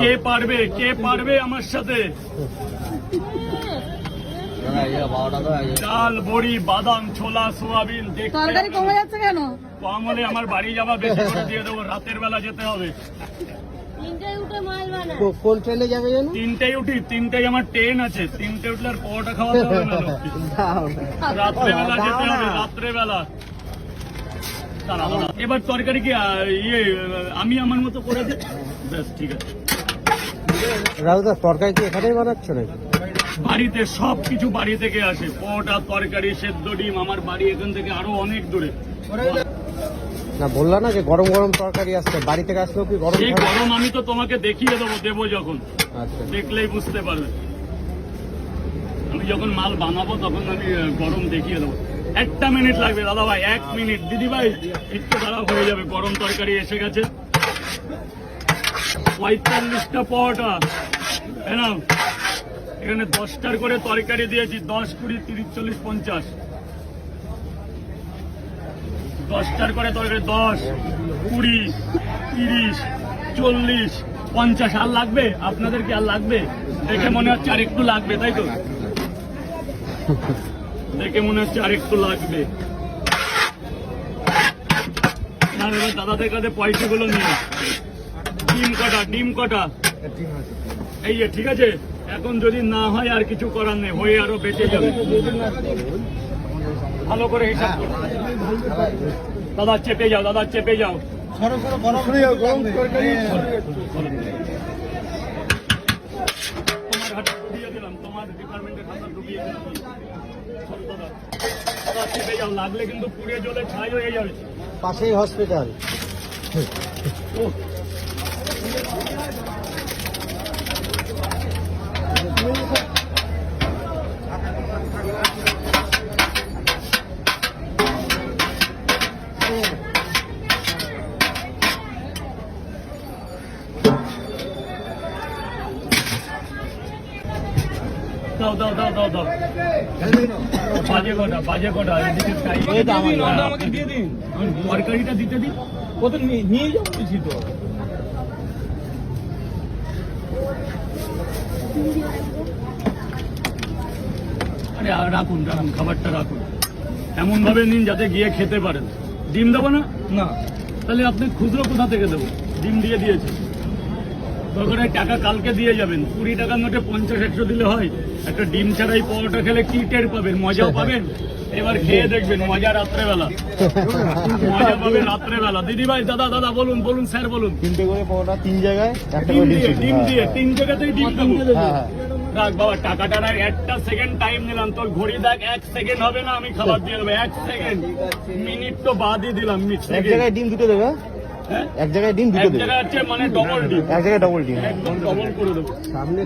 কে পারবে কে পারবে আমার সাথে? ডাল বড়ি বাদাম ছোলা সোয়াবিন দেখতে তরকারি কমে যাচ্ছে কেন? কম হলে আমার বাড়ি যাওয়া বেশি করে দিয়ে দেবো রাতের বেলা যেতে হবে। তিনটায় উঠে মাল কোন ট্রেনে যাবে জানো তিনটেই উঠি তিনটেই আমার ট্রেন আছে। তিনটে উঠলে আর পরোটা না। রাত্রেবেলা যেতে হবে রাত্রেবেলা। এবার তরকারি কি ইয়ে আমি আমার মতো করে দিই ব্যাস ঠিক আছে। তরকারি কি এখানেই বানাচ্ছ নাকি? বাড়িতে সব কিছু বাড়ি থেকে আসে। পরোটা তরকারি সেদ্ধ ডিম আমার বাড়ি এখান থেকে আরও অনেক দূরে। না বললা না যে গরম গরম তরকারি আসছে। বাড়ি থেকে আসলেও কি গরম গরম আমি তো তোমাকে দেখিয়ে দেবো দেবো যখন। আচ্ছা। দেখলেই বুঝতে পারবে। আমি যখন মাল বানাবো তখন আমি গরম দেখিয়ে দেবো। একটা মিনিট লাগবে, দাদা ভাই, এক মিনিট। দিদি ভাই, একটু খারাপ হয়ে যাবে, গরম তরকারি এসে গেছে। পঁয়তাল্লিশটা পরোটা। এনাম, এখানে দশটার করে তরকারি দিয়েছি, দশ, কুড়ি, তিরিশ, চল্লিশ, পঞ্চাশ। দশটার করে তরকারি, দশ, কুড়ি, তিরিশ, চল্লিশ, পঞ্চাশ। আর লাগবে? আপনাদের কি আর লাগবে? দেখে মনে হচ্ছে আর একটু লাগবে, তাই তো? দেখে মনে হচ্ছে আর একটু লাগবে পয়সাগুলো নিয়ে ডিম কটা ডিম কটা? এই যে, ঠিক আছে? এখন যদি না হয় আর কিছু করার নেই, হয়ে আরও বেঁচে যাবে। ভালো করে হিসাব দাদা, চেপে যাও, দাদা, চেপে যাও। তোমার ডিপার্টমেন্টের হাতে ঢুকিয়ে দিলাম। চেপে যাও লাগলে কিন্তু পুড়ে জলে ছাই হয়ে যাবে। পাশেই হসপিটাল দাও দাও দাও দাও দাও। বাজে কটা বাজে কটা আমাকে দিয়ে দিন। তরকারিটা দিতে দিন ও তো নিয়ে- নিয়ে তো। আরে রাখুন রাখুন খাবারটা রাখুন। এমন ভাবে নিন যাতে গিয়ে খেতে পারেন। ডিম দেবো না? না। তাহলে আপনি খুচরো কোথা থেকে দেবো? ডিম দিয়ে দিয়েছে দরকার টাকা কালকে দিয়ে যাবেন। কুড়ি টাকার নোটে পঞ্চাশ একশো দিলে হয়। একটা ডিম ছাড়াই পরোটা খেলে কি টের পাবেন? মজাও পাবেন? এবার খেয়ে দেখবেন মজা রাত্রেবেলা। মজা পাবেন রাত্রেবেলা। দিদি ভাই দাদা দাদা বলুন বলুন স্যার বলুন। তিনটে করে পরোটা তিন জায়গায় ডিম দিয়ে ডিম দিয়ে তিন জায়গাতেই ডিম দেবো। হ্যাঁ হ্যাঁ। রাখ বাবা টাকাটা রাখ একটা সেকেন্ড টাইম নিলাম। তোর ঘড়ি দেখ এক সেকেন্ড হবে না আমি খাবার দিয়ে দেবো। এক সেকেন্ড মিনিট তো বাদই দিলাম এক জায়গায় ডিম দুটো দেবে? হ্যাঁ? এক জায়গায় ডিম দুটো এক জায়গায় মানে ডবল ডিম। এক জায়গায় ডবল ডিম। ডবল করে দেবো। সামনে